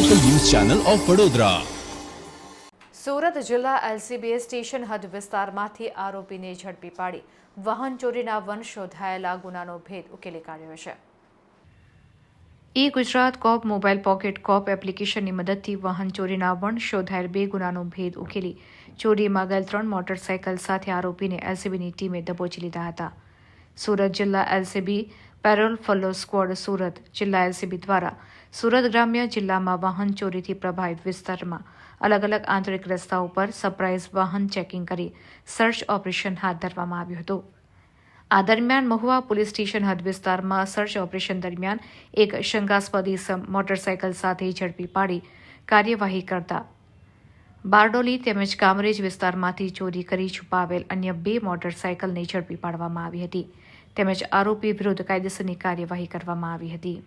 Channel of Vadodara Surat જિલ્લા એલસીબીએ station હદ વિસ્તારમાંથી આરોપીને ઝડપી પાડી. વાહન ચોરીના વન શોધાયેલા ગુનાનો ભેદ ઉકેલી કાઢ્યો છે. ઈ Gujarat cop mobile pocket cop એપ્લિકેશનની મદદથી વાહન ચોરીના વન શોધાયેલ બે ગુનાનો ભેદ ઉકેલી. ચોરીમાં ગયેલ ત્રણ મોટરસાયકલ સાથે આરોપીને એલસીબીની ટીમે દબોચી લીધા હતા. સુરત જિલ્લા LCB parole furlough squad Surat જિલ્લા એલસીબી દ્વારા સુરત ગ્રામ્ય જિલ્લામાં વાહન ચોરીથી પ્રભાવિત વિસ્તારમાં અલગ અલગ આંતરિક રસ્તાઓ પર સરપ્રાઇઝ વાહન ચેકિંગ કરી સર્ચ ઓપરેશન હાથ ધરવામાં આવ્યું હતું. આ દરમિયાન મહુવા પોલીસ સ્ટેશન હદ વિસ્તારમાં સર્ચ ઓપરેશન દરમિયાન એક શંકાસ્પદ ઇસમ મોટરસાયકલ સાથે ઝડપી પાડી કાર્યવાહી કરતા બારડોલી તેમજ કામરેજ વિસ્તારમાંથી ચોરી કરી છુપાવેલ અન્ય બે મોટરસાયકલને ઝડપી પાડવામાં આવી હતી. તેમજ આરોપી વિરુદ્ધ કાયદેસરની કાર્યવાહી કરવામાં આવી હતી.